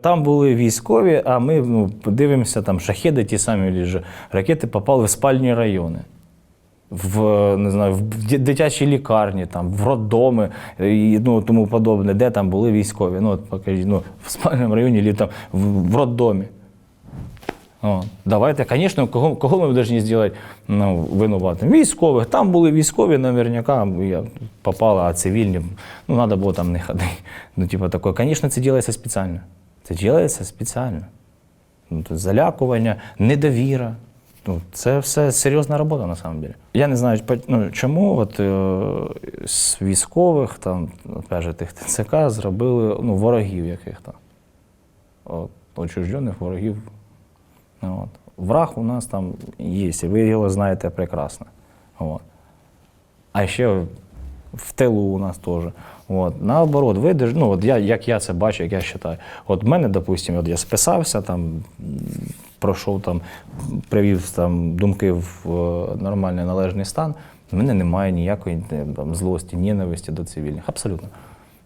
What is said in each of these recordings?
Там були військові, а ми ну, дивимося, там шахеди, ті самі ж ракети попали в спальні райони. В, не знаю, в дитячі лікарні, там, в роддоми і ну, тому подобне, де там були військові. Ну, от покажіть, ну, в спальному районі, там, в, в роддомі. О, давайте, звісно, кого, кого ми повинні зробити ну, винуватим? Військових. Там були військові, наверняка, я попала, а цивільні, ну, треба було там не ходити. Ну, типу, таке, звісно, це робиться спеціально. Це робиться спеціально. Ну, залякування, недовіра. Ну, це все серйозна робота на самом деле. Я не знаю, ну, чому от, е, з військових, там, же, тих ТЦК зробили ну, ворогів яких-то. От, отчуждених ворогів. Ну, От. Враг у нас там є, і ви його знаєте прекрасно. От. А ще в тилу у нас теж. От. Наоборот, ви ну, от я, як я це бачу, як я вважаю. От мене, допустимо, от я списався, там, пройшов там, привів там, думки в е, нормальний належний стан. В мене немає ніякої е, там, злості, ненависті до цивільних. Абсолютно.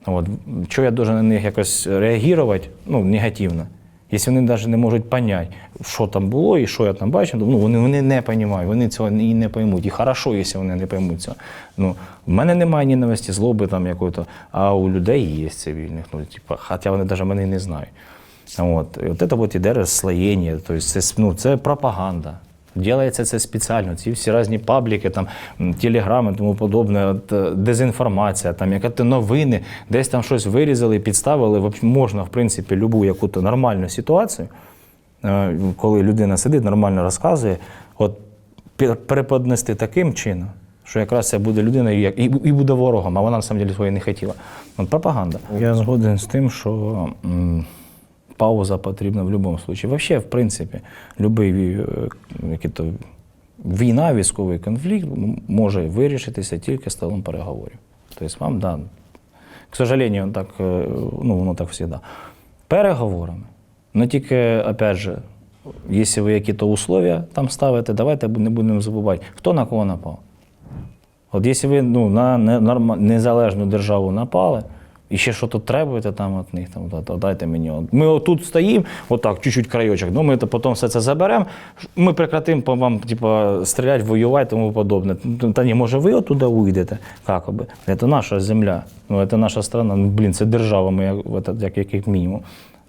От. Що я должен на них якось реагувати ну, негативно. Якщо вони навіть не можуть поняти, що там було і що я там бачив, ну вони, вони не розуміють, вони цього і не поймуть. І хорошо, якщо вони не поймуть цього. Ну, в мене немає ненависті, злоби там якої-то, а у людей є цивільних, ну, типу, хоча вони навіть мене не знають. От. І от це от іде розслоєння, тобто це, ну, це пропаганда. Ділається це спеціально. Ці всі різні пабліки, там, телеграми тому подобне, е, дезінформація, там, яка то новини, десь там щось вирізали, підставили. Можна, в принципі, любу яку-то нормальну ситуацію, е, коли людина сидить, нормально розказує, от пе- переподнести таким чином, що якраз це буде людина і, і, і буде ворогом, а вона на самом деле своє не хотіла. От пропаганда. Я згоден з тим, що. Пауза потрібна в будь-якому випадку. Вообще, в принципі, будь-який війна, військовий конфлікт може вирішитися тільки столом переговорів. Тобто вам, да, к сожалению, так, е, ну, воно так завжди. Переговорами. Ну тільки, опять же, якщо ви якісь условия там ставите, давайте не будемо забувати, хто на кого напав. От якщо ви ну, на незалежну державу напали, і ще що тут требуєте там від них, там, то, дайте мені. От Ми отут стоїмо, отак, чуть-чуть краєчок, ну ми потім все це заберемо, ми прекратимо вам типу, стріляти, воювати тому подобне. Та ні, може ви отуди уйдете, як би. Це наша земля, ну, це наша страна, ну, блін, це держава моя, от, як, як, як мінімум.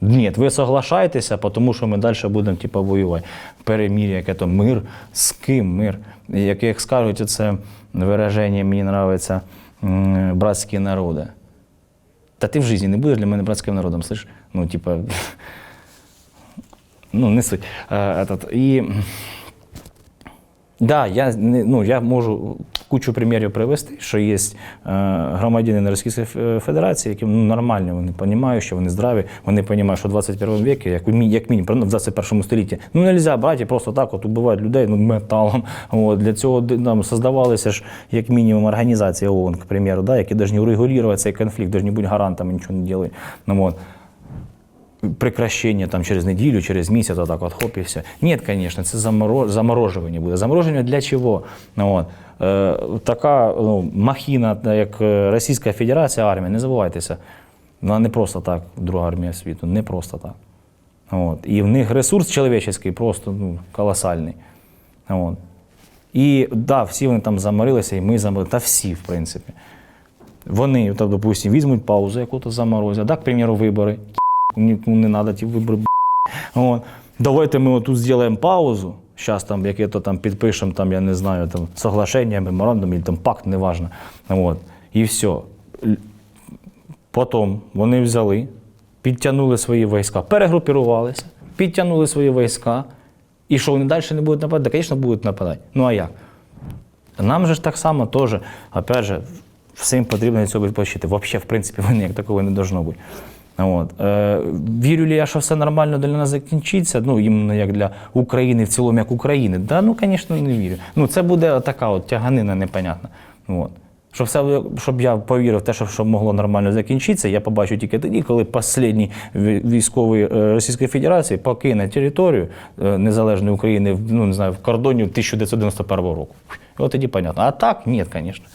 Ні, ви соглашаєтеся, тому що ми далі будемо типу, воювати. Перемір'я, яке то мир, з ким мир. Як, як скажуть, це вираження, мені подобається братські народи. Та ти в житті не будеш для мене братським народом, слышишь? Ну, типа, ну, не суть. А, этот, і, да, я, ну, я можу кучу примірів привести, що є е, громадянини Російської Федерації, які ну, нормальні, вони розуміють, що вони здраві, вони розуміють, що в 21 віці, як, як мінімум, в 21 столітті, ну не можна брати просто так от убивати людей ну, металом. От, для цього нам создавалися ж як мінімум організації ООН, к примеру, да, які повинні регулювати цей конфлікт, повинні бути гарантами, нічого не роблять. Ну, от прекращення там через неділю, через місяць, отак от хоп і все. Ні, звісно, це заморо- заморожування буде. Замороження для чого? Ну, от. Така ну, махіна, як е, Російська Федерація, армія, не забувайтеся, вона не просто так, друга армія світу, не просто так. От. І в них ресурс чоловічий просто ну, колосальний. От. І так, да, всі вони там заморилися, і ми заморилися, та всі, в принципі. Вони, так, допустимо, візьмуть паузу, яку-то заморозять, да, к примеру, вибори. Нікому не треба ті вибори. От. Давайте ми тут зробимо паузу. Зараз там яке-то там підпишемо, там, я не знаю, там соглашення, меморандум, або там пакт, неважно. От. І все. Потім вони взяли, підтягнули свої війська, перегрупірувалися, підтягнули свої війська. І що вони далі не будуть нападати? Да, звісно, будуть нападати. Ну а як? Нам же ж так само теж, опять же, всім потрібно від цього відпочити. Взагалі, в принципі, вони як такого не должно бути. От. Е, вірю ли я, що все нормально для нас закінчиться, ну, іменно як для України, в цілому, як України. Да, ну, звісно, не вірю. Ну, це буде така от тяганина непонятна. От. Щоб, все, щоб я повірив в те, що, що могло нормально закінчитися, я побачу тільки тоді, коли останній військовий е, Російської Федерації покине територію е, незалежної України ну, не знаю, в кордоні 1991 року. От тоді понятно. А так, ні, звісно.